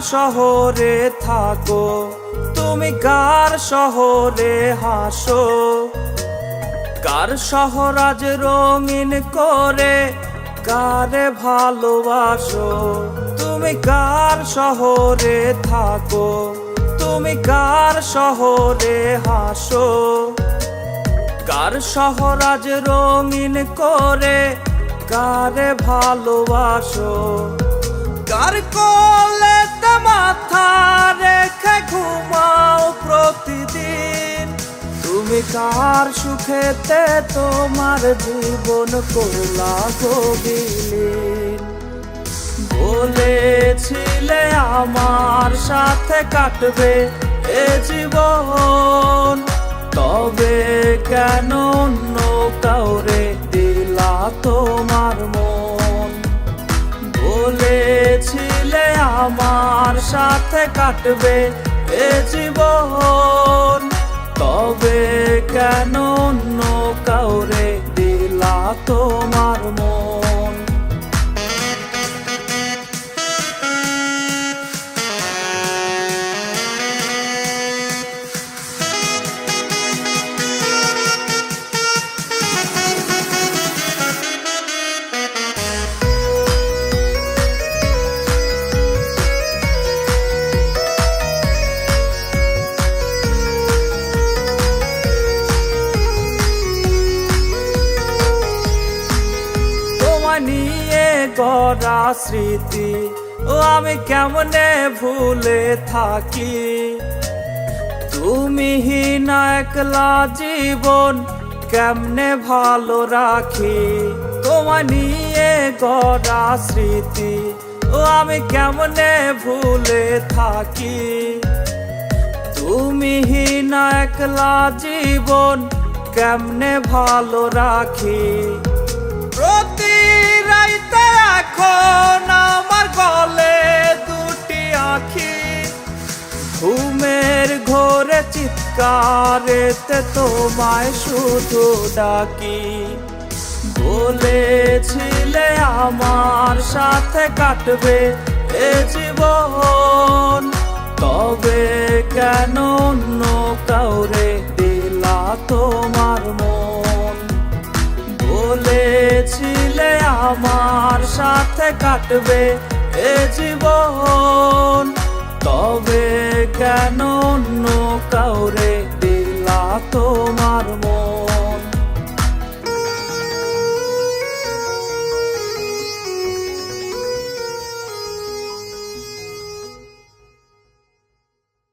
শহরে থাকো? তুমি কার শহরে হাসো? কার শহর আজ রঙিন করে? কারে ভালোবাসো? তুমি কার শহরে থাকো? তুমি কার শহরে হাসো? কার শহর আজ রঙিন করে? কারে ভালোবাসো? কার কোলে মাথা রেখে ঘুমাও প্রতিদিন। তুমি কার সুখেতে তোমার জীবন করলা গবিলীন বলেছিলে আমার সাথে কাটবে এ জীবন। তবে কেন অন্য কাউরে দিলা তোমার সাথে কাটবে এ জীবন। তবে কেন অন্য কাউরে দিলা তোমার নিয়ে স্মৃতি ও আমি কেমনে ভুলে থাকি? তুমি না একলা জীবন কেমনে ভালো রাখি? তোমায় নিয়ে গড়া স্মৃতি ও আমি কেমনে ভুলে থাকি? তুমি না একলা জীবন কেমনে ভালো রাখি? প্রতি রাইতে এখন আমার গলে দুটি আখি। ঘুমের ঘোরে চিৎকারেতে তোমায় শুধু ডাকি। বলেছিলে আমার সাথে কাটবে এ জীবন। তবে কেন অন্য কাউরে দিলা তোমার কাটবে এ জীবন। তবে কেন অন্য কাউরে